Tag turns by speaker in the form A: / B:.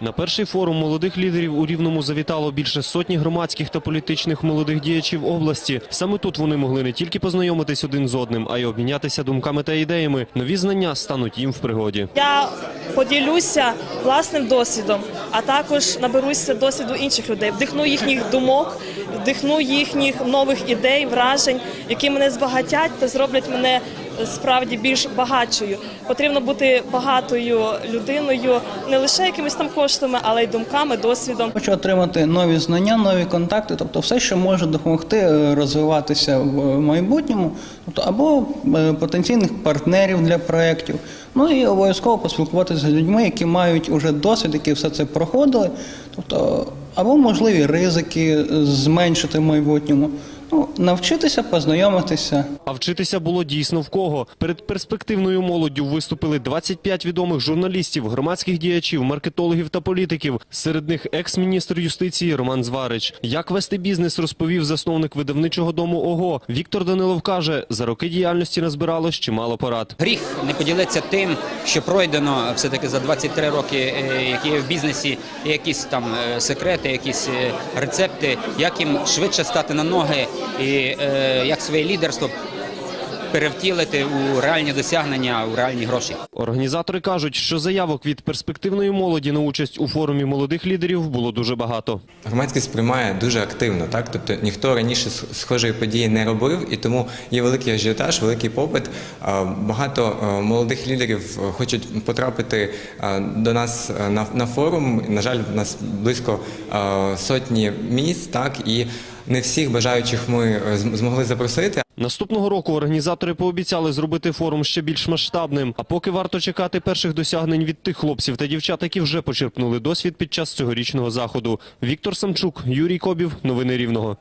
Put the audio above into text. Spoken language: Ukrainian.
A: На перший форум молодих лідерів у Рівному завітало більше сотні громадських та політичних молодих діячів області. Саме тут вони могли не тільки познайомитись один з одним, а й обмінятися думками та ідеями. Нові знання стануть їм в пригоді.
B: Я поділюся власним досвідом, а також наберуся досвіду інших людей, вдихну їхніх думок, вдихну їхніх нових ідей, вражень, які мене збагатять та зроблять мене справді більш багатшою. Потрібно бути багатою людиною не лише якимись там коштами, але й думками, досвідом.
C: Хочу отримати нові знання, нові контакти, тобто все, що може допомогти е, розвиватися в майбутньому, тобто або е, потенційних партнерів для проєктів. Ну і обов'язково поспілкуватися з людьми, які мають уже досвід, які все це проходили, тобто або можливі ризики зменшити в майбутньому. Ну, навчитися, познайомитися.
A: А вчитися було дійсно в кого. Перед перспективною молоддю виступили 25 відомих журналістів, громадських діячів, маркетологів та політиків. Серед них екс-міністр юстиції Роман Зварич. Як вести бізнес, розповів засновник видавничого дому ОГО. Віктор Данилов каже, за роки діяльності назбиралось чимало порад.
D: Гріх не поділитися тим, що пройдено все-таки за 23 роки, е, які є в бізнесі, якісь там е, секрети, якісь е, рецепти, як їм швидше стати на ноги і е, як своє лідерство перевтілити у реальні досягнення, у реальні гроші.
A: Організатори кажуть, що заявок від перспективної молоді на участь у форумі молодих лідерів було дуже багато.
E: Громадськість приймає дуже активно, так тобто ніхто раніше схожої події не робив, і тому є великий ажіотаж, великий попит. Багато е, молодих лідерів е, хочуть потрапити е, до нас е, на, на форум. На жаль, в нас близько е, сотні місць, так і не всіх бажаючих ми е, змогли запросити.
A: Наступного року організатори пообіцяли зробити форум ще більш масштабним. А поки варто чекати перших досягнень від тих хлопців та дівчат, які вже почерпнули досвід під час цьогорічного заходу. Віктор Самчук, Юрій Кобів. Новини Рівного.